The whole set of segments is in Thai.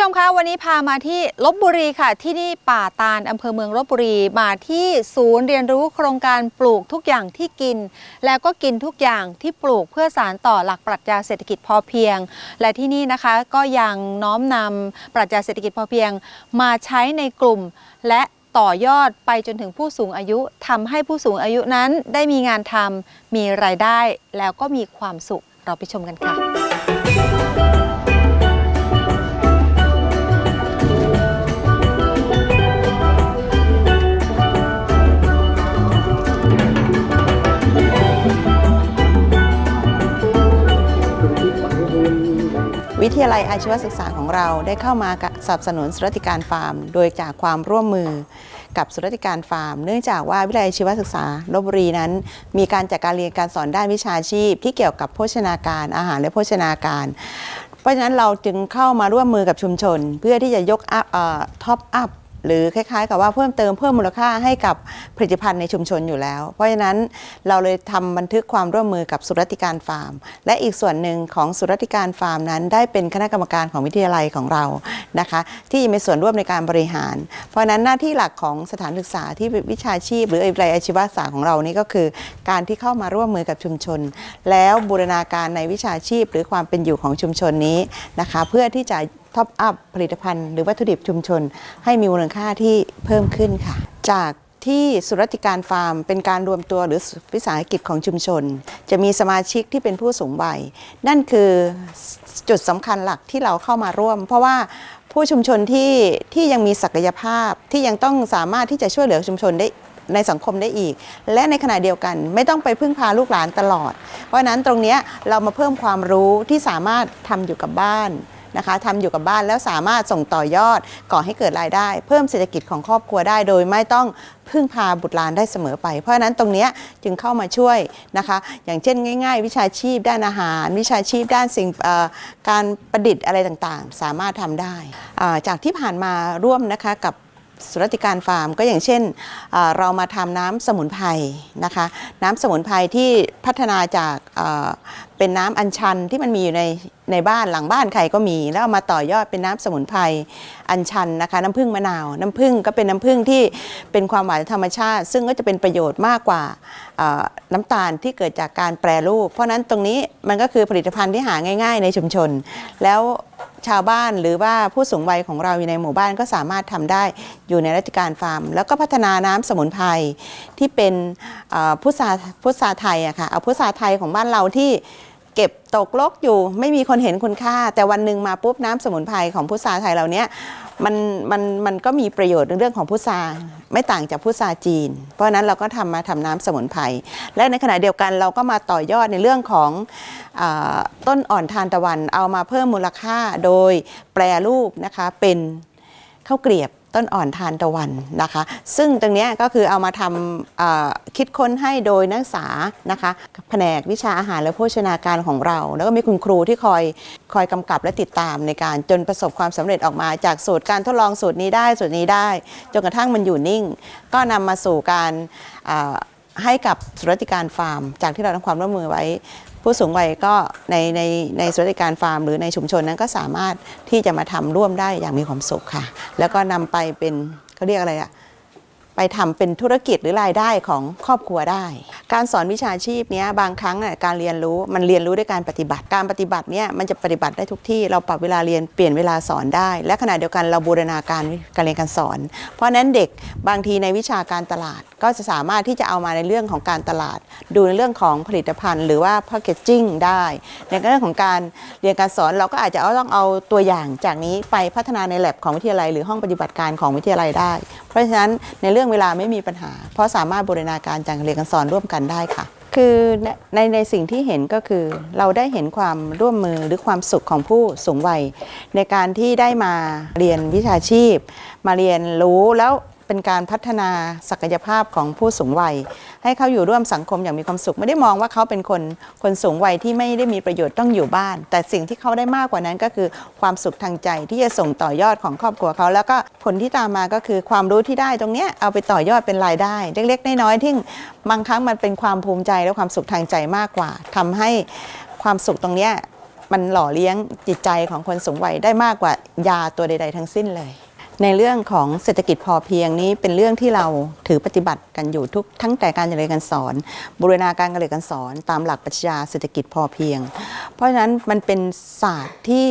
ผู้ชมคะวันนี้พามาที่ลบบุรีค่ะ ที่นี่ป่าตาลอำเภอเมืองลบบุรีมาที่ศูนย์เรียนรู้โครงการปลูกทุกอย่างที่กิน แล้วก็กินทุกอย่างที่ปลูกเพื่อสารต่อหลักปรัชญาเศรษฐกิจพอเพียง และที่นี่นะคะก็ยังน้อมนำปรัชญาเศรษฐกิจพอเพียง มาใช้ในกลุ่มและต่อยอดไปจนถึงผู้สูงอายุทำให้ผู้สูงอายุนั้นได้มีงานทำมีรายได้แล้วก็มีความสุขเราไปชมกันค่ะ วิทยาลัยอาชีวศึกษาของเราได้เข้ามาสนับสนุนสุรติการฟาร์ม โดยจากความร่วมมือกับสุรติการฟาร์ม เนื่องจากว่าวิทยาลัยอาชีวศึกษาลบบุรีนั้น มีการจัดการเรียนการสอนด้านวิชาชีพ ที่เกี่ยวกับโภชนาการอาหารและโภชนาการ เพราะฉะนั้นเราจึงเข้ามาร่วมมือกับชุมชน เพื่อที่จะยกอัพท็อปอัพ หรือคล้ายๆ กับว่าเพิ่มเติมเพิ่มมูลค่าให้กับผลิตภัณฑ์ในชุมชนอยู่แล้ว เพราะฉะนั้นเราเลยทำบันทึกความร่วมมือกับสุรติการฟาร์ม และอีกส่วนหนึ่งของสุรติการฟาร์มนั้น ได้เป็นคณะกรรมการของวิทยาลัยของเรานะคะ ที่มีส่วนร่วมในการบริหาร เพราะฉะนั้นหน้าที่หลักของสถานศึกษาที่วิชาชีพ หรือวิทยาลัยอาชีวศึกษาของเรานี่ก็คือ การที่เข้ามาร่วมมือกับชุมชน แล้วบูรณาการในวิชาชีพ หรือความเป็นอยู่ของชุมชนนี้นะคะ เพื่อที่จะ ท็อปอัพผลิตภัณฑ์หรือวัตถุดิบชุมชน ให้มีมูลค่าที่เพิ่มขึ้นค่ะ จากที่สุรติการฟาร์มเป็นการรวมตัวหรือวิสาหกิจของชุมชน จะมีสมาชิกที่เป็นผู้สูงวัย นั่นคือจุดสำคัญหลักที่เราเข้ามาร่วม เพราะว่าผู้ชุมชนที่ที่ยังมีศักยภาพที่ยังต้องสามารถที่จะช่วยเหลือชุมชนได้ในสังคมได้อีก และในขณะเดียวกัน ไม่ต้องไปพึ่งพาลูกหลานตลอด เพราะนั้นตรงนี้เรามาเพิ่มความรู้ที่สามารถทำอยู่กับบ้าน นะคะทำอยู่กับบ้านแล้วสามารถส่งต่อยอดก่อให้เกิดรายได้ เพิ่มเศรษฐกิจของครอบครัวได้ โดยไม่ต้องพึ่งพาบุตรหลานได้เสมอไป เพราะฉะนั้นตรงนี้จึงเข้ามาช่วยนะคะ อย่างเช่นง่าย ๆ วิชาชีพด้านอาหาร วิชาชีพด้านสิ่งการประดิษฐ์อะไรต่างๆ สามารถทำได้ จากที่ผ่านมาร่วมนะคะกับสุรติการฟาร์มก็อย่างเช่น เรามาทำน้ำสมุนไพรนะคะ น้ำสมุนไพรที่พัฒนาจากเอ่อเป็นน้ำอัญชันที่มันมีอยู่ใน ในบ้านหลังบ้านใครก็มี แล้วเอามาต่อยอดเป็นน้ำสมุนไพรอัญชันนะคะ น้ำผึ้งมะนาว น้ำผึ้งก็เป็นน้ำผึ้งที่เป็นความหวานธรรมชาติ ซึ่งก็จะเป็นประโยชน์มากกว่าน้ำตาลที่เกิดจากการแปรรูป เพราะนั้นตรงนี้มันก็คือผลิตภัณฑ์ที่หาง่าย ๆ ในชุมชน แล้วชาวบ้านหรือว่าผู้สูงวัยของเราอยู่ในหมู่บ้านก็สามารถทำได้อยู่ในรัชการฟาร์ม แล้วก็พัฒนาน้ำสมุนไพรที่เป็นพุทราพุทราไทยอะค่ะเอาพุทราไทยของบ้านเราที่ เก็บตกลกอยู่ไม่มีคนเห็นคุณค่า แต่วันหนึ่งมาปุ๊บน้ำสมุนไพรของพุทราไทยเราเนี้ยมันมันมันก็มีประโยชน์ในเรื่องของพุทราไม่ต่างจากพุทราจีน เพราะนั้นเราก็ทำมาทำน้ำสมุนไพรและในขณะเดียวกันเราก็มาต่อยอดในเรื่องของอต้นอ่อนทานตะวันเอามาเพิ่มมูลค่าโดยแปรรูปนะคะเป็นข้าวเกลียบ ต้นอ่อนทานตะวันนะคะ ซึ่งตรงนี้ก็คือเอามาทำคิดค้นให้โดยนักศึกษานะคะแผนกวิชาอาหารและโภชนาการของเรา แล้วก็มีคุณครูที่คอยคอยกำกับและติดตามในการจนประสบความสำเร็จออกมาจากสูตรการทดลองสูตรนี้ได้สูตรนี้ได้ จนกระทั่งมันอยู่นิ่ง ก็นำมาสู่การให้กับสุรติการฟาร์ม จากที่เราทำความร่วมมือไว้ ผู้สูงวัยก็ในในในสวัสดิการฟาร์มหรือในชุมชนนั้นก็สามารถที่จะมาทำร่วมได้อย่างมีความสุขค่ะ แล้วก็นำไปเป็นเขาเรียกอะไรอะ ไปทำเป็นธุรกิจหรือรายได้ของครอบครัวได้ การสอนวิชาชีพเนี้ยบางครั้งการเรียนรู้มันเรียนรู้ด้วยการปฏิบัติ การปฏิบัติเนี้ยมันจะปฏิบัติได้ทุกที่เราปรับเวลาเรียนเปลี่ยนเวลาสอนได้ และขณะเดียวกันเราบูรณาการการเรียนการสอน เพราะฉะนั้นเด็กบางทีในวิชาการตลาด ก็จะสามารถที่จะเอามาในเรื่องของการตลาด ดูในเรื่องของผลิตภัณฑ์ หรือว่า packaging ได้ ในเรื่องของการเรียนการสอนเราก็อาจจะเอาต้องเอาตัวอย่างจากนี้ไปพัฒนาใน lab ของวิทยาลัยหรือห้องปฏิบัติการของวิทยาลัยได้เพราะฉะนั้นในเรื่องเวลาไม่มีปัญหา เพราะสามารถบูรณาการจางเรียนการสอนร่วมกันได้ค่ะ คือในในสิ่งที่เห็นก็คือ เราได้เห็นความร่วมมือหรือความสุขของผู้สูงวัย ในการที่ได้มาเรียนวิชาชีพ มาเรียนรู้แล้ว เป็นการพัฒนาศักยภาพของผู้สูงวัย ให้เขาอยู่ร่วมสังคมอย่างมีความสุข ไม่ได้มองว่าเขาเป็นคนคนสูงวัยที่ไม่ได้มีประโยชน์ต้องอยู่บ้าน แต่สิ่งที่เขาได้มากกว่านั้นก็คือความสุขทางใจที่จะส่งต่อยอดของครอบครัวเขา แล้วก็ผลที่ตามมาก็คือความรู้ที่ได้ตรงเนี้ยเอาไปต่อยอดเป็นรายได้ เล็กๆน้อยๆที่บางครั้งมันเป็นความภูมิใจและความสุขทางใจมากกว่าทำให้ความสุขตรงเนี้ยมันหล่อเลี้ยงจิตใจของคนสูงวัยได้มากกว่ายาตัวใด ๆ ทั้งสิ้นเลย ในเรื่องของเศรษฐกิจพอเพียงนี้เป็นเรื่องที่เราถือปฏิบัติกันอยู่ทุกทั้งแต่การเรียนการสอน บูรณาการการเรียนการสอน ตามหลักปรัชญาเศรษฐกิจพอเพียง เพราะฉะนั้นมันเป็นศาสตร์ที่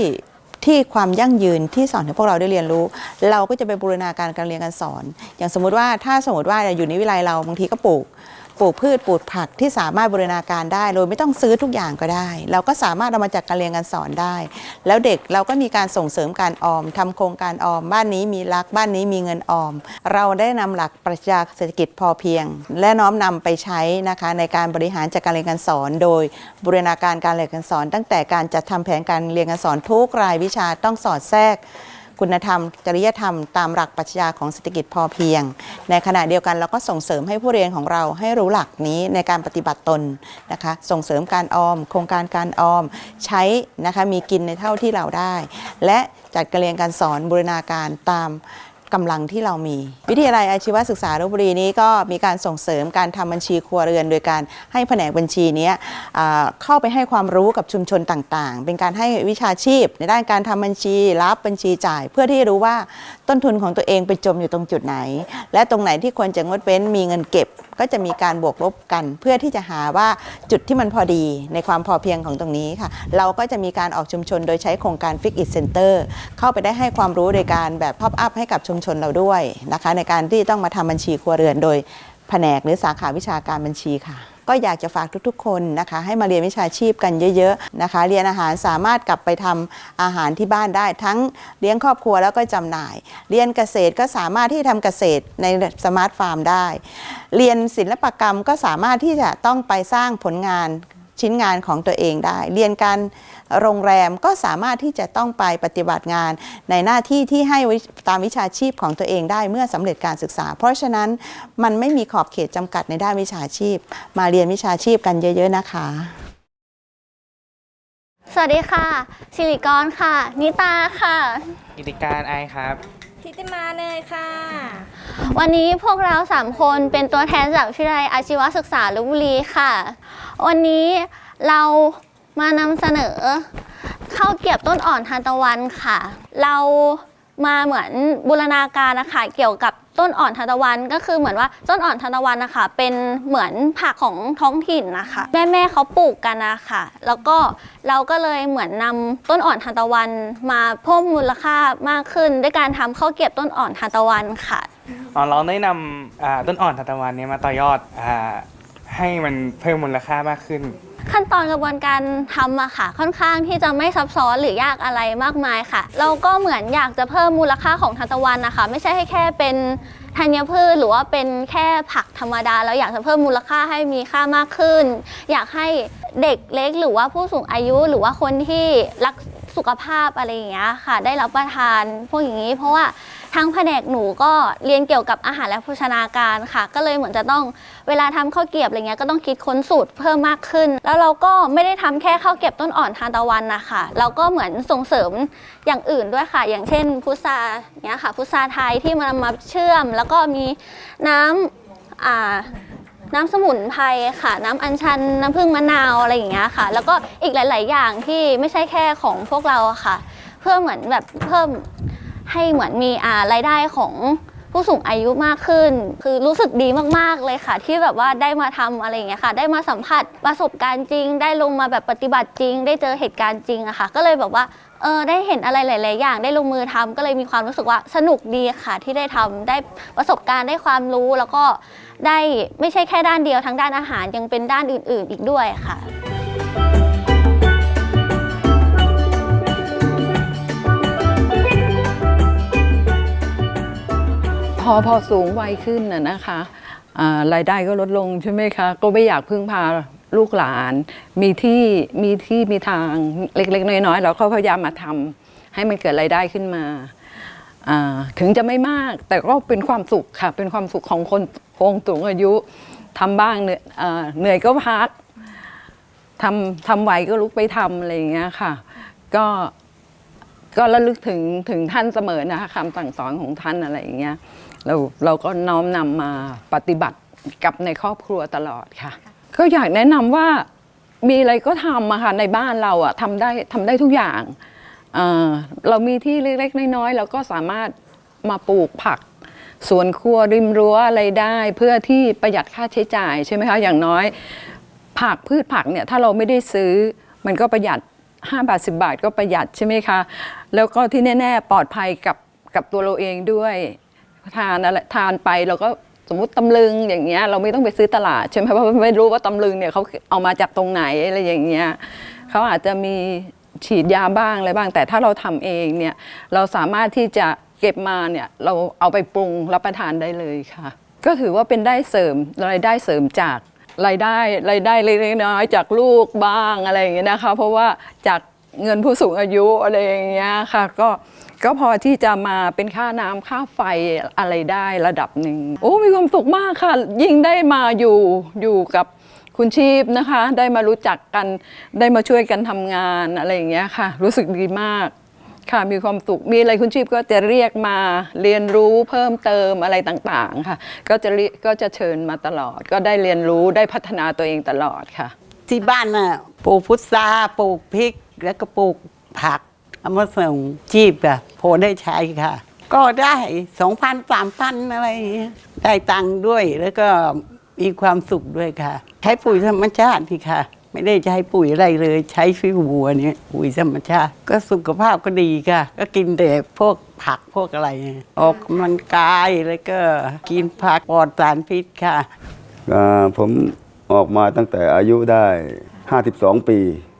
ที่ความยั่งยืนที่สอนให้พวกเราได้เรียนรู้ เราก็จะไปบูรณาการการเรียนการสอน อย่างสมมุติว่าถ้าสมมติว่าอยู่ในวิไลเราบางทีก็ปลูก ปลูกพืชปลูกผักที่สามารถบูรณาการได้ โดยไม่ต้องซื้อทุกอย่างก็ได้ เราก็สามารถเอามาจากการเรียนการสอนได้ แล้วเด็กเราก็มีการส่งเสริมการออมทำโครงการออม บ้านนี้มีรักบ้านนี้มีเงินออม เราได้นำหลักปรัชญาเศรษฐกิจพอเพียง และน้อมนำไปใช้นะคะในการบริหารจัดการเรียนการสอน โดยบูรณาการการเรียนการสอน ตั้งแต่การจัดทำแผนการเรียนการสอนทุกรายวิชาต้องสอดแทรก คุณธรรม จริยธรรมตามหลักปรัชญาของเศรษฐกิจพอเพียง ในขณะเดียวกันเราก็ส่งเสริมให้ผู้เรียนของเราให้รู้หลักนี้ในการปฏิบัติตนนะคะส่งเสริมการออม โครงการการออมใช้นะคะมีกินในเท่าที่เราได้ และจัดการเรียนการสอนบูรณาการตาม กำลังที่เรามี วิทยาลัยอาชีวศึกษาลพบุรีนี้ก็มีการส่งเสริมการทำบัญชีครัวเรือน โดยการให้แผนกบัญชีนี้เข้าไปให้ความรู้กับชุมชนต่างๆ เป็นการให้วิชาชีพ ในด้านการทำบัญชีรับบัญชีจ่าย เพื่อที่รู้ว่าต้นทุนของตัวเองไปจมอยู่ตรงจุดไหน และตรงไหนที่ควรจะงดเว้นมีเงินเก็บ ก็จะมีการบวกลบกัน เพื่อที่จะหาว่าจุดที่มันพอดีในความพอเพียงของตรงนี้ค่ะ เราก็จะมีการออกชุมชน โดยใช้โครงการ Fix It Center เข้าไปได้ให้ความรู้โดยการแบบพ o อ up ให้กับชุมชนเราด้วยนะคะ ในการที่ต้องมาทำบัญชีครัวเรือนโดยแผนกหรือสาขาวิชาการบัญชีค่ะ ก็อยากจะฝากทุกๆ คนนะคะ ให้มาเรียนวิชาชีพกันเยอะๆนะคะ เรียนอาหารสามารถกลับไปทำอาหารที่บ้านได้ ทั้งเลี้ยงครอบครัวแล้วก็จำหน่าย เรียนเกษตรก็สามารถที่ทำเกษตรในสมาร์ทฟาร์มได้ เรียนศิลปกรรมก็สามารถที่จะต้องไปสร้างผลงาน ชิ้นงานของตัวเองได้ เรียนการโรงแรมก็สามารถที่จะต้องไปปฏิบัติงาน ในหน้าที่ที่ให้วิตามวิชาชีพของตัวเองได้เมื่อสำเร็จการศึกษา เพราะฉะนั้นมันไม่มีขอบเขตจำกัดในด้านวิชาชีพ มาเรียนวิชาชีพกันเยอะๆนะคะ สวัสดีค่ะสิริกรค่ะ นิตาค่ะกิติการไอครับทิติมาเนยค่ะ วันนี้พวกเราสามคนเป็นตัวแทนจากวิทยาลัยอาชีวศึกษาลพบุรีค่ะ วันนี้เรามานำเสนอข้าวเกียบต้นอ่อนทานตะวันค่ะ เรามาเหมือนบูรณาการนะคะเกี่ยวกับต้นอ่อนทานตะวันก็คือเหมือนว่าต้นอ่อนทานตะวันนะคะเป็นเหมือนผักของท้องถิ่นนะคะแม่แม่ๆเขาปลูกกันนะคะแล้วก็เราก็เลยเหมือนนำต้นอ่อนทานตะวันมาเพิ่มมูลค่ามากขึ้น ด้วยการทำข้าวเกรียบต้นอ่อนทานตะวันค่ะอ๋อเราได้นำต้นอ่อนทานตะวันนี้มาต่อยอดอ ให้มันเพิ่มมูลค่ามากขึ้น ขั้นตอนกระบวนการทำอะค่ะ ค่อนข้างที่จะไม่ซับซ้อนหรือยากอะไรมากมายค่ะ เราก็เหมือนอยากจะเพิ่มมูลค่าของทานตะวันนะคะไม่ใช่ให้แค่เป็นธัญพืชหรือว่าเป็นแค่ผักธรรมดาเราอยากจะเพิ่มมูลค่าให้มีค่ามากขึ้น อยากให้เด็กเล็กหรือว่าผู้สูงอายุหรือว่าคนที่รักสุขภาพอะไรอย่างเงี้ยค่ะ ได้รับประทานพวกอย่างนี้ เพราะว่า ทางแผนกหนูก็เรียนเกี่ยวกับอาหารและโภชนาการค่ะ ก็เลยเหมือนจะต้องเวลาทำข้าวเกียบอะไรเงี้ยก็ต้องคิดค้นสูตรเพิ่มมากขึ้น แล้วเราก็ไม่ได้ทำแค่ข้าวเกรียบต้นอ่อนทานตะวันนะคะเราก็เหมือนส่งเสริมอย่างอื่นด้วยค่ะ อย่างเช่นพุทราเนี้ยค่ะพุทราไทยที่มันมาเชื่อม แล้วก็มีน้ำอ่าน้ำสมุนไพรค่ะ น้ำอัญชัน น้ำผึ้งมะนาวอะไรอย่างเงี้ยค่ะ แล้วก็อีกหลาย ๆ อย่างที่ไม่ใช่แค่ของพวกเราค่ะ เพื่อเหมือนแบบเพิ่ม ให้เหมือนมีอ่ารายได้ของผู้สูงอายุมากขึ้น คือรู้สึกดีมากๆเลยค่ะ ที่แบบว่าได้มาทำอะไรอย่างเงี้ยค่ะ ได้มาสัมผัสประสบการณ์จริง ได้ลงมาแบบปฏิบัติจริง ได้เจอเหตุการณ์จริงอะค่ะ ก็เลยแบบว่าเออได้เห็นอะไรหลาย ๆ อย่าง ได้ลงมือทำก็เลยมีความรู้สึกว่าสนุกดีค่ะ ที่ได้ทำได้ประสบการณ์ได้ความรู้แล้วก็ได้ไม่ใช่แค่ด้านเดียวทั้งด้านอาหารยังเป็นด้านอื่น ๆ อีกด้วยค่ะ อพอสูงวัยขึ้นน่ะนะคะรายได้ก็ลดลงใช่ไหมคะ ก็ไม่อยากพึ่งพาลูกหลาน มีที่มีที่มีทางเล็ก ๆ น้อยๆเราก็พยายามมาทำให้มันเกิดรายได้ขึ้นมา ถึงจะไม่มากแต่ก็เป็นความสุขค่ะ เป็นความสุขของคนคงสูงอายุทำบ้างเหนื่อยอ่าเหนื่อยก็พักทำทำไหวก็ลุกไปทำอะไรอย่างเงี้ยค่ะ ก็ก็ระลึกถึงถึงท่านเสมอนะคะคำสั่งสอนของท่านอะไรอย่างเงี้ย เราเราก็น้อมนำมาปฏิบัติกับในครอบครัวตลอดค่ะ ก็อยากแนะนำว่ามีอะไรก็ทำอะค่ะในบ้านเราอะทำได้ทำได้ทุกอย่างเอ่อเรามีที่เล็กๆน้อยๆเราก็สามารถมาปลูกผักสวนครัวริมรั้วอะไรได้เพื่อที่ประหยัดค่าใช้จ่ายใช่ไหมคะอย่างน้อย ผักพืชผักเนี่ยถ้าเราไม่ได้ซื้อมันก็ประหยัด 5 บาท 10 บาทก็ประหยัดใช่ไหมคะ แล้วก็ที่แน่ ๆ ปลอดภัยกับกับตัวเราเองด้วย ทานอะไรทานไปเราก็สมมติตำลึงอย่างเงี้ยเราไม่ต้องไปซื้อตลาดใช่ไหมเพราะไม่รู้ว่าตำลึงเนี่ยเขาเอามาจากตรงไหนอะไรอย่างเงี้ยเขาอาจจะมีฉีดยาบ้างอะไรบ้าง แต่ถ้าเราทำเองเนี่ยเราสามารถที่จะเก็บมาเนี่ยเราเอาไปปรุงรับประทานได้เลยค่ะ ก็ถือว่าเป็นได้เสริมรายได้เสริมจากรายได้รายได้เล็กน้อยจากลูกบ้างอะไรอย่างเงี้ยนะคะ เพราะว่าจากเงินผู้สูงอายุอะไรอย่างเงี้ยค่ะ ก็ ก็พอที่จะมาเป็นค่าน้ำค่าไฟอะไรได้ระดับหนึ่งโอ้มีความสุขมากค่ะ ยิ่งได้มาอยู่อยู่กับคุณชีพนะคะ ได้มารู้จักกันได้มาช่วยกันทำงานอะไรอย่างเงี้ยค่ะ รู้สึกดีมากค่ะมีความสุขมีอะไรคุณชีพก็จะเรียกมาเรียนรู้เพิ่มเติมอะไรต่างๆค่ะ ก็จะรียกก็จะเชิญมาตลอด ก็ได้เรียนรู้ได้พัฒนาตัวเองตลอดค่ะ ที่บ้านน่ะปลูกพุทราปลูกพริกแล้วก็ปลูกผัก เอามาส่งจีบค่ะพอได้ใช้ค่ะ ก็ได้สองพันสามพันอะไรอย่างเงี้ยได้ตังค์ด้วยแล้วก็มีความสุขด้วยค่ะ ใช้ปุ๋ยธรรมชาติที่ค่ะ ไม่ได้ใช้ปุ๋ยอะไรเลย ใช้ฟิววัวเนี่ยปุ๋ยธรรมชาติ ก็สุขภาพก็ดีค่ะ ก็กินแต่พวกผักพวกอะไร ออกกำลังกายแล้วก็กินผักปลอดสารพิษค่ะ อ่าผมออกมาตั้งแต่อายุได้ 52 ปี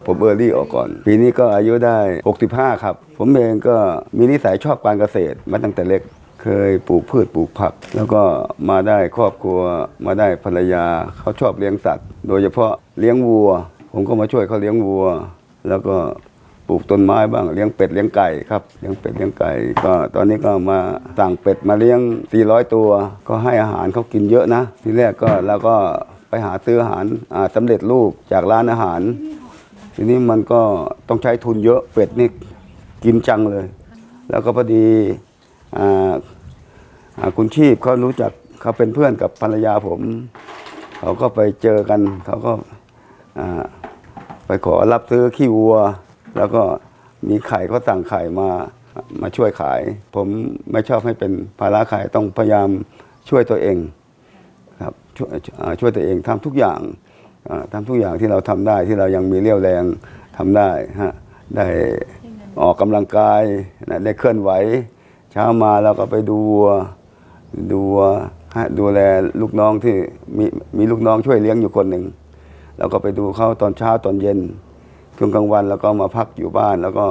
ผมเออร์ลี่ออกก่อน ปีนี้ก็อายุได้ 65 ครับ ผมเองก็มีนิสัยชอบการเกษตรมาตั้งแต่เล็กเคยปลูกพืชปลูกผัก แล้วก็มาได้ครอบครัวมาได้ภรรยาเขาชอบเลี้ยงสัตว์ โดยเฉพาะเลี้ยงวัว ผมก็มาช่วยเขาเลี้ยงวัว แล้วก็ปลูกต้นไม้บ้างเลี้ยงเป็ดเลี้ยงไก่ครับเลี้ยงเป็ดเลี้ยงไก่ก็ตอนนี้ก็มาสั่งเป็ดมาเลี้ยง 400 ตัว ก็ให้อาหารเขากินเยอะนะ ทีแรกก็เราก็ไปหาซื้ออาหารอ่าสำเร็จรูปจากร้านอาหาร ทีนี้มันก็ต้องใช้ทุนเยอะเป็ดนี่กินจังเลย แล้วก็พอดีออคุณชีพเขารู้จักเขาเป็นเพื่อนกับภรรยาผม เขาก็ไปเจอกันเขาก็ไปขอรับซื้อขี้วัว แล้วก็มีไข่เขาสั่งไข่มามาช่วยขาย ผมไม่ชอบให้เป็นภาระใครต้องพยายามช่วยตัวเองครับช่วยอ่าช่วยตัวเองทำทุกอย่าง ทำทุกอย่างที่เราทำได้ที่เรายังมีเรี่ยวแรงทำได้ฮะได้ออกกำลังกายนะได้เคลื่อนไหว เช้ามาเราก็ไปดูวัวดูวัวฮะดูแลลูกน้องที่มีมีลูกน้องช่วยเลี้ยงอยู่คนหนึ่งเราก็ไปดูเขาตอนเช้าตอนเย็นช่วงกลางวันแล้วก็มาพักอยู่บ้านแล้วก็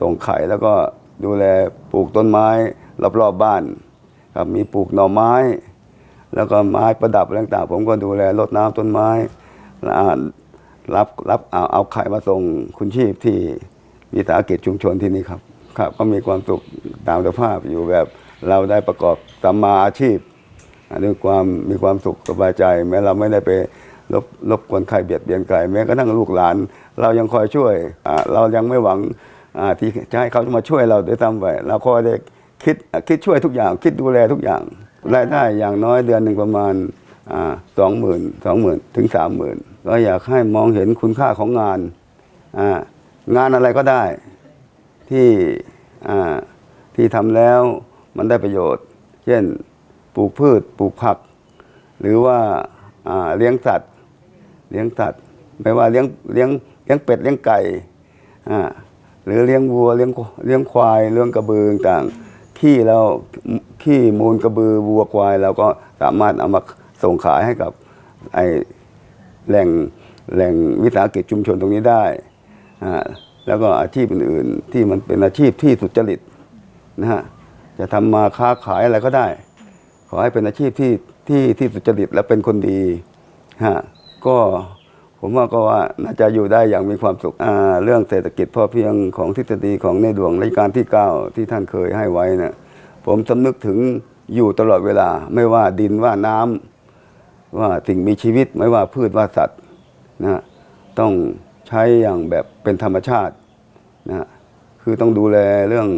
ส่งไข่แล้วก็ดูแลปลูกต้นไม้รอบๆบบ้านครับมีปลูกหน่อไม้ แล้วก็ไม้ประดับอะไรต่างๆ ผมก็ดูแลรดน้ำต้นไม้รับรับเอาเอาไข่มาส่งคุณชีพที่วิสาหกิจชุมชนที่นี่ครับ ครับ ก็มีความสุขตามสภาพอยู่แบบเราได้ประกอบสัมมาอาชีพด้วยความมีความสุขสบายใจ แม้เราไม่ได้ไปรบรบกวนใครเบียดเบียนใครแม้กระทั่งลูกหลาน เรายังคอยช่วยเรายังไม่หวังที่จะให้เขามาช่วยเราด้วยซ้ำไปเราคอยได้คิดคิดช่วยทุกอย่าง คิดดูแลทุกอย่าง รายได้อย่างน้อยเดือนหนึ่งประมาณสองหมื่นสองหมื่นถึงสามหมื่นก็อยากให้มองเห็นคุณค่าของงานงานอะไรก็ได้ที่ที่ทำแล้วมันได้ประโยชน์ เช่นปลูกพืชปลูกผัก หรือว่าเลี้ยงสัตว์เลี้ยงสัตว์ไม่ว่าเลี้ยงเลี้ยงเลี้ยงเป็ดเลี้ยงไก่หรือเลี้ยงวัวเลี้ยงเลี้ยงควายเลี้ยงกระบือต่าง ขี้แล้วขี้มูลกระบือวัวควายเราก็สามารถเอามาส่งขายให้กับไอแหล่งแหล่งวิสาหกิจชุมชนตรงนี้ได้อ่าแล้วก็อาชีพอื่นๆที่มันเป็นอาชีพที่สุจริตนะฮะจะทำมาค้าขายอะไรก็ได้ ขอให้เป็นอาชีพที่ที่ที่สุจริตและเป็นคนดีฮะก็ ผมว่าก็ว่าน่าจะอยู่ได้อย่างมีความสุขอ่าเรื่องเศรษฐกิจพอเพียงของทฤษฎีของในหลวงรัชกาลที่ 9 ที่ท่านเคยให้ไว้นะผมสำนึกถึงอยู่ตลอดเวลา ไม่ว่าดินว่าน้ำว่าสิ่งมีชีวิตไม่ว่าพืชว่าสัตว์นะฮะต้องใช้อย่างแบบเป็นธรรมชาตินะฮะคือต้องดูแลเรื่อง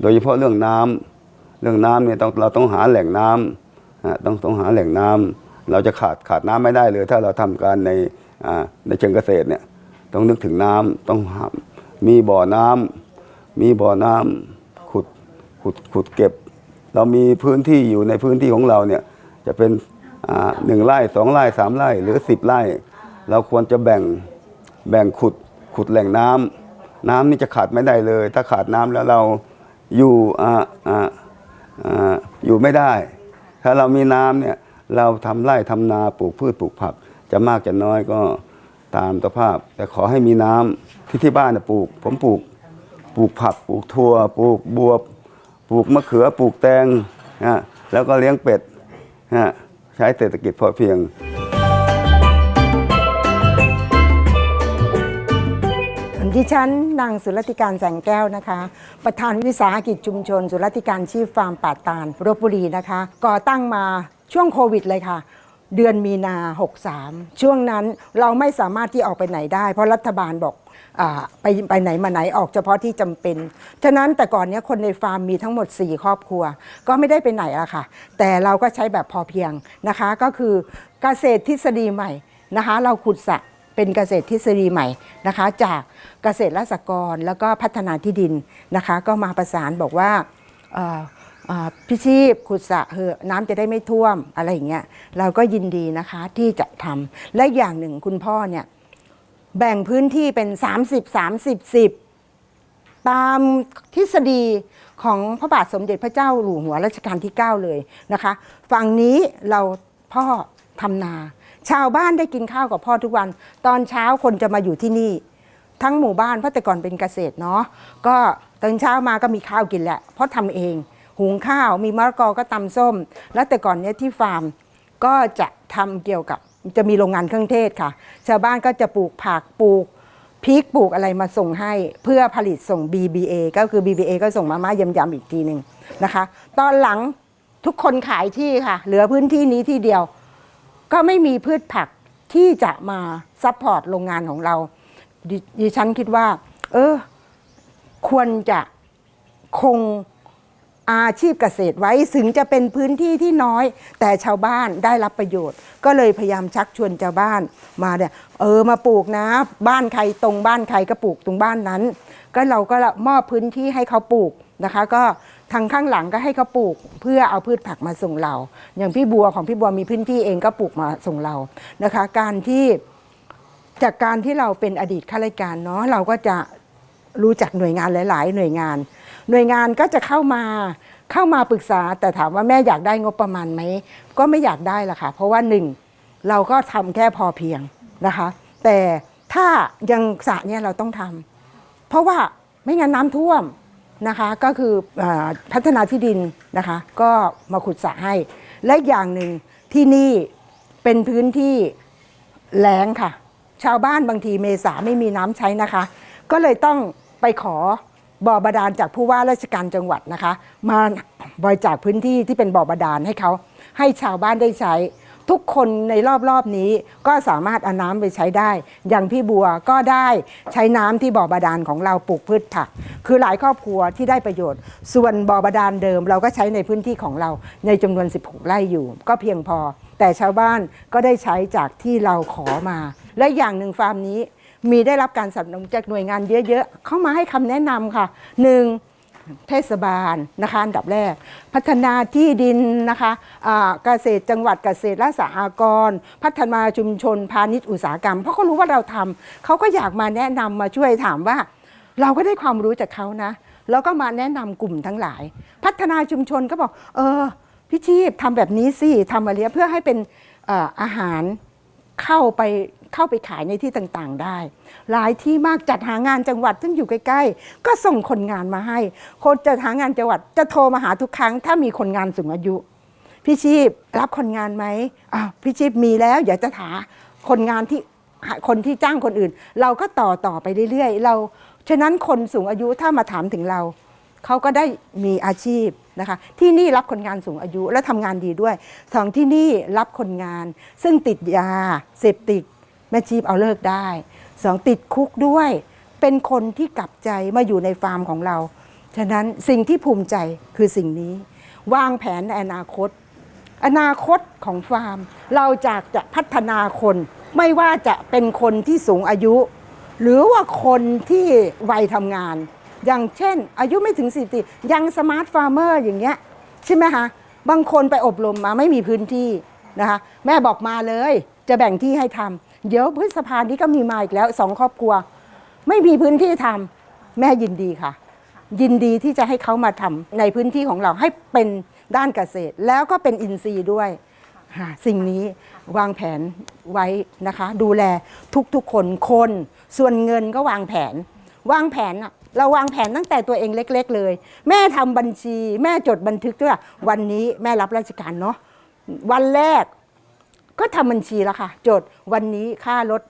โดยเฉพาะเรื่องน้ำเรื่องน้ำเนี่ยต้องเราต้องหาแหล่งน้ำอะต้องต้องหาแหล่งน้ำเราจะขาดขาดน้ำไม่ได้เลย ถ้าเราทำการใน ในเชิงเกษตรเนี่ยต้องนึกถึงน้ำต้องมีบ่อน้ำมีบ่อน้ำขุดขุดขุดเก็บ เรามีพื้นที่อยู่ในพื้นที่ของเราเนี่ยจะเป็นหนึ่งไร่สองไร่สามไร่หรือสิบไร่ เราควรจะแบ่งแบ่งขุดขุดแหล่งน้ำน้ำนี่จะขาดไม่ได้เลย ถ้าขาดน้ำแล้วเราอยู่อ่าอ่าอ่าอยู่ไม่ได้ ถ้าเรามีน้ำเนี่ยเราทำไร่ทำนาปลูกพืชปลูกผัก จะมากจะน้อยก็ตามสภาพ แต่ขอให้มีน้ำที่ที่บ้านน่ะปลูก ผมปลูกปลูกผักปลูกถั่วปลูกบวบปลูกมะเขือปลูกแตงฮะแล้วก็เลี้ยงเป็ดฮะใช้เศรษฐกิจพอเพียงดิฉันนางสุรติการแสงแก้วนะคะ ประธานวิสาหกิจชุมชน สุรติการชีพฟาร์มป่าตาลรบบุรีนะคะ ก่อตั้งมาช่วงโควิดเลยค่ะ เดือนมีนา 63 ช่วงนั้นเราไม่สามารถที่ออกไปไหนได้ เพราะรัฐบาลบอกอไปไปไหนมาไหนออกเฉพาะที่จำเป็น ฉะนั้นแต่ก่อนเนี้ยคนในฟาร์มมีทั้งหมด 4 ครอบครัว ก็ไม่ได้ไปไหนอะค่ะ แต่เราก็ใช้แบบพอเพียงนะคะ ก็คือเกษตรทฤษฎีใหม่นะคะ เราขุดสระเป็นเกษตรทฤษฎีใหม่นะคะ จากเกษตรและสหกรณ์แล้วก็พัฒนาที่ดินนะคะ ก็มาประสานบอกว่า พี่ชีพขุดสระเหอะน้ำจะได้ไม่ท่วมอะไรอย่างเงี้ยเราก็ยินดีนะคะที่จะทำและอย่างหนึ่งคุณพ่อเนี่ยแบ่งพื้นที่เป็น 30 30 10 ตามทฤษฎีของพระบาทสมเด็จพระเจ้าหลูหัวรัชกาลที่ 9 เลยนะคะ ฝั่งนี้เราพ่อทำนา ชาวบ้านได้กินข้าวกับพ่อทุกวัน ตอนเช้าคนจะมาอยู่ที่นี่ ทั้งหมู่บ้านเพราะแต่ก่อนเป็นเกษตรเนาะก็ตอนเช้ามาก็มีข้าวกินแหละเพราะทำเอง หุงข้าว มีมะละกอก็ตำส้ม แล้วแต่ก่อนเนี้ยที่ฟาร์มก็จะทำเกี่ยวกับจะมีโรงงานเครื่องเทศค่ะ ชาวบ้านก็จะปลูกผักปลูกพริกปลูกอะไรมาส่งให้เพื่อผลิตส่ง BBA ก็คือ BBA ก็ส่งมาม่ายำๆอีกทีหนึ่งนะคะ ตอนหลังทุกคนขายที่ค่ะ เหลือพื้นที่นี้ที่เดียว ก็ไม่มีพืชผักที่จะมาซัพพอร์ตโรงงานของเราดดิฉันคิดว่า เออ ควรจะคง อาชีพเกษตรไว้ถึงจะเป็นพื้นที่ที่น้อย แต่ชาวบ้านได้รับประโยชน์ ก็เลยพยายามชักชวนชาวบ้านมาเนี่ยเออมาปลูกนะ บ้านใครตรงบ้านใครก็ปลูกตรงบ้านนั้น ก็เราก็มอบพื้นที่ให้เขาปลูกนะคะ ก็ทางข้างหลังก็ให้เขาปลูก เพื่อเอาพืชผักมาส่งเรา อย่างพี่บัวของพี่บัวมีพื้นที่เองก็ปลูกมาส่งเรานะคะ การที่จากการที่เราเป็นอดีตข้าราชการเนาะเราก็จะรู้จักหน่วยงานหลาย ๆ หน่วยงาน หน่วยงานก็จะเข้ามาเข้ามาปรึกษา แต่ถามว่าแม่อยากได้งบประมาณไหมก็ไม่อยากได้ละค่ะ เพราะว่าหนึ่งเราก็ทำแค่พอเพียงนะคะ แต่ถ้ายังสระเนี่ยเราต้องทำเพราะว่าไม่งั้นน้ำท่วมนะคะก็คืออพัฒนาที่ดินนะคะ ก็มาขุดสระให้ และอย่างหนึ่งที่นี่เป็นพื้นที่แล้งค่ะ ชาวบ้านบางทีเมษาไม่มีน้ำใช้นะคะ ก็เลยต้องไปขอ บ่อบาดาลจากผู้ว่าราชการจังหวัดนะคะ มาบริจาคพื้นที่ที่เป็นบ่อบาดาลให้เขาให้ชาวบ้านได้ใช้ ทุกคนในรอบๆนี้ก็สามารถเอาน้ำไปใช้ได้ อย่างพี่บัวก็ได้ใช้น้ำที่บ่อบาดาลของเราปลูกพืชผัก คือหลายครอบครัวที่ได้ประโยชน์ ส่วนบ่อบาดาลเดิม เราก็ใช้ในพื้นที่ของเราในจำนวน 16 ไร่อยู่ ก็เพียงพอ แต่ชาวบ้านก็ได้ใช้จากที่เราขอมา และอย่างหนึ่งฟาร์มนี้ มีได้รับการสนับสนุนจากหน่วยงานเยอะๆ เข้ามาให้คำแนะนำค่ะหนึ่งเทศบาลนะคะอันดับแรก พัฒนาที่ดินนะคะอ่าเกษตรจังหวัดเกษตรและสหกรณ์พัฒนาชุมชนพาณิชย์อุตสาหกรรม เพราะเขารู้ว่าเราทำเขาก็อยากมาแนะนำมาช่วยถามว่า เราก็ได้ความรู้จากเขานะ แล้วก็มาแนะนำกลุ่มทั้งหลาย พัฒนาชุมชนก็บอก เออพี่ชีพทำแบบนี้สิทำอะไรเพื่อให้เป็นออาหารเข้าไป เข้าไปขายในที่ต่างๆ ได้ หลายที่มากจัดหางานจังหวัดซึ่งอยู่ใกล้ๆ ก็ส่งคนงานมาให้ คนจัดหางานจังหวัดจะโทรมาหาทุกครั้ง ถ้ามีคนงานสูงอายุ พี่ชีพรับคนงานไหมอ้าวพี่ชีพมีแล้วอยากจะหาคนงานที่คนที่จ้างคนอื่น เราก็ต่อต่อไปเรื่อยๆ เราฉะนั้นคนสูงอายุถ้ามาถามถึงเราเขาก็ได้มีอาชีพนะคะที่นี่รับคนงานสูงอายุและทำงานดีด้วยสองที่นี่รับคนงาน ซึ่งติดยาเสพติด แม่ชีพเอาเลิกได้สองติดคุกด้วย เป็นคนที่กลับใจมาอยู่ในฟาร์มของเรา ฉะนั้นสิ่งที่ภูมิใจคือสิ่งนี้ วางแผนในอนาคต อนาคตของฟาร์ม เราจากจะพัฒนาคน ไม่ว่าจะเป็นคนที่สูงอายุ หรือว่าคนที่วัยทำงาน อย่างเช่น อายุไม่ถึงสิบปียังสมาร์ทฟาร์เมอร์อย่างเงี้ยใช่ไหมคะบางคนไปอบรมมาไม่มีพื้นที่นะคะแม่บอกมาเลย จะแบ่งที่ให้ทำ เดี๋ยวพฤษภานี้ก็มีมาอีกแล้วสองครอบครัว ไม่มีพื้นที่ทำแม่ยินดีค่ะ ยินดีที่จะให้เขามาทำในพื้นที่ของเราให้เป็นด้านเกษตร แล้วก็เป็นอินทรีย์ด้วยสิ่งนี้วางแผนไว้นะคะ ดูแลทุกๆคนคน ส่วนเงินก็วางแผน วางแผนอะเราวางแผนตั้งแต่ตัวเองเล็ก ๆ เลย แม่ทำบัญชี แม่จดบันทึกด้วยว่าวันนี้แม่รับราชการเนาะวันแรก ก็ทำบัญชีแล้วค่ะ จดวันนี้ค่ารถ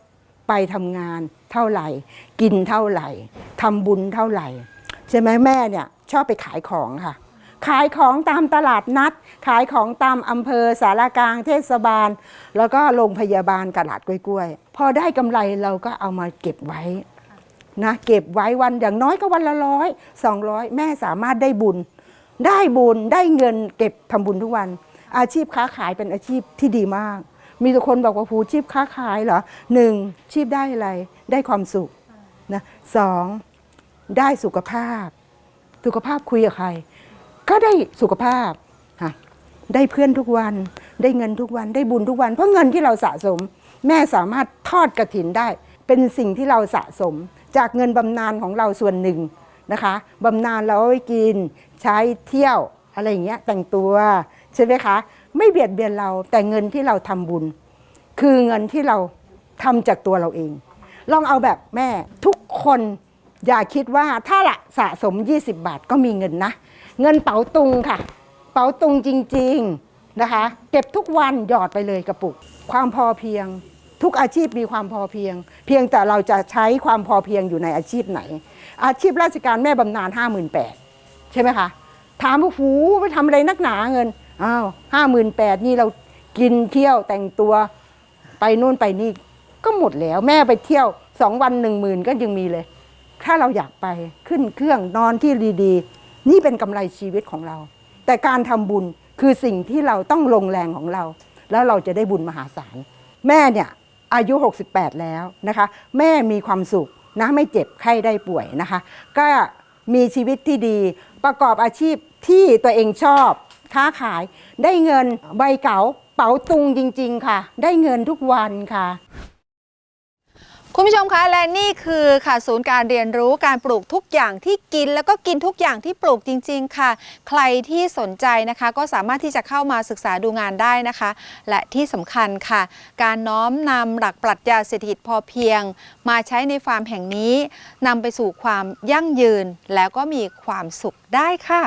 ไปทำงานเท่าไหร่ กินเท่าไหร่ทำบุญเท่าไหร่ ใช่ไหมแม่เนี่ยชอบไปขายของค่ะ ขายของตามตลาดนัด ขายของตามอำเภอสารากลางเทศบาล แล้วก็โรงพยาบาลกระดาษกล้วยๆ พอได้กำไรเราก็เอามาเก็บไว้นะเก็บไว้วันอย่างน้อยก็วันละร้อยสองร้อยแม่สามารถได้บุญ ได้บุญได้เงินเก็บทำบุญทุกวัน อาชีพค้าขายเป็นอาชีพที่ดีมาก มีทุกคนบอกว่าผูชีพค้าขายเหรอหนึ่งชีพได้อะไร ได้ความสุขนะสองได้สุขภาพ สุขภาพคุยกับใคร ก็ได้สุขภาพค่ะได้เพื่อนทุกวันได้เงินทุกวันได้บุญทุกวัน เพราะเงินที่เราสะสม แม่สามารถทอดกระถินได้ เป็นสิ่งที่เราสะสม จากเงินบำนาญของเราส่วนหนึ่งนะคะบำนาญเราเอาไว้กิน ใช้เที่ยวอะไรอย่างเงี้ยแต่งตัวใช่ไหมคะ ไม่เบียดเบียนเรา แต่เงินที่เราทำบุญ คือเงินที่เราทำจากตัวเราเอง ลองเอาแบบแม่ทุกคนอย่าคิดว่าถ้าละสะสม 20 บาทก็มีเงินนะ เงินเป๋าตุงค่ะ เป๋าตุงจริง ๆนะคะ เก็บทุกวันหยอดไปเลยกระปุก ความพอเพียง ทุกอาชีพมีความพอเพียง เพียงแต่เราจะใช้ความพอเพียงอยู่ในอาชีพไหน อาชีพราชการแม่บำนาญห้าหมื่นแปดใช่ไหมคะถามว่าหูไปทำอะไรนักหนาเงิน อ้าวห้าหมื่นแปดนี่เรากินเที่ยวแต่งตัวไปนู่นไปนี่ก็หมดแล้ว แม่ไปเที่ยวสองวันหนึ่งหมื่นก็ยังมีเลย ถ้าเราอยากไปขึ้นเครื่องนอนที่ดีๆ นี่เป็นกำไรชีวิตของเรา แต่การทำบุญคือสิ่งที่เราต้องลงแรงของเรา แล้วเราจะได้บุญมหาศาล แม่เนี่ยอายุ 68 แล้วนะคะ แม่มีความสุขนะไม่เจ็บไข้ได้ป่วยนะคะ ก็มีชีวิตที่ดีประกอบอาชีพที่ตัวเองชอบ ค้าขาย ได้เงินใบเก๋าเป๋าตุงจริง ๆ ค่ะ ได้เงินทุกวันค่ะ คุณผู้ชมคะและนี่คือค่ะศูนย์การเรียนรู้การปลูกทุกอย่างที่กิน แล้วก็กินทุกอย่างที่ปลูกจริง ๆ ค่ะ ใครที่สนใจนะคะ ก็สามารถที่จะเข้ามาศึกษาดูงานได้นะคะ และที่สำคัญค่ะ การน้อมนำหลักปรัชญาเศรษฐกิจพอเพียง มาใช้ในฟาร์มแห่งนี้นำไปสู่ความยั่งยืนแล้วก็มีความสุขได้ค่ะ